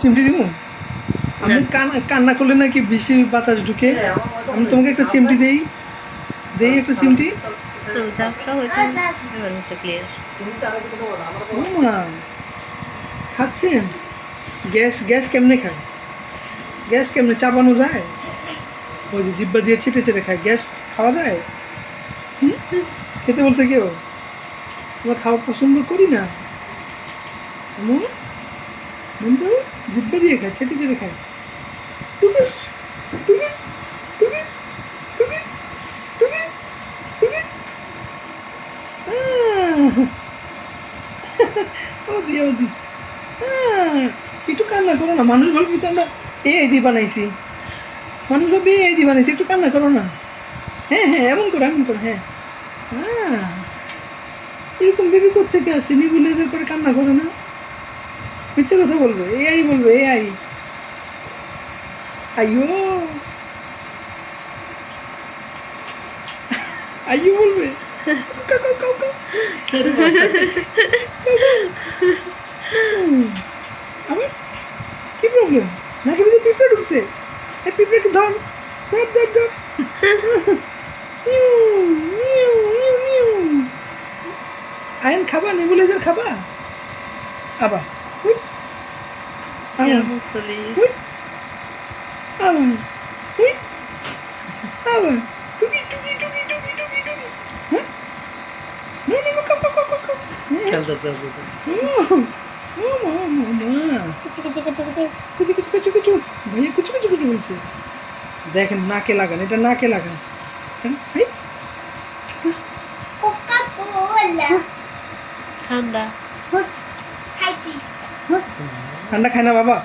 চিমটি দিব আমি কান কান্না করলে নাকি বেশি বাতাস ঢুকে? আমি তোমাকে একটা চিমটি দেই। দেই একটা চিমটি? খাচ্ছেন গ্যাস গ্যাস কেমনে খায়? গ্যাস কেমনে চাপানো যায়? ওই যে জিব্বা দিয়ে চেপে চেপে খায়। গ্যাস খাওয়া যায়? হুম? খেতে বলছে কেউ? আমরা খাওয়া পছন্দ করি না। বন্ধু জিব্বা দিয়ে খায় চেপে চেপে খায়। দি। একটু কান্না করো না, মানুষ বলবি তো আমরা এই দি বানাইছি। মানুষ বলবি এই দি বানাইছি, একটু কান্না করো না। হ্যাঁ হ্যাঁ এমন করো এমন করো হ্যাঁ। হ্যাঁ এরকম বেবি কোথেকে আসছে? নিবুলেজের পরে কান্না করো না। মিথ্যে কথা বলবে এ আই বলবে এ আই আইও আইও বলবে। আবার কি প্রবলেম নাকি বুঝি পিঁপড়ে ঢুকছে? এই পিঁপড়েকে ধর ধর ধর ধর। আয়ন খাবা? নেবুলাইজার খাবা? আবার। দেখেন নাকে লাগান। এটা নাকে লাগান. ঠান্ডা। ঠান্ডা খায় না বাবা।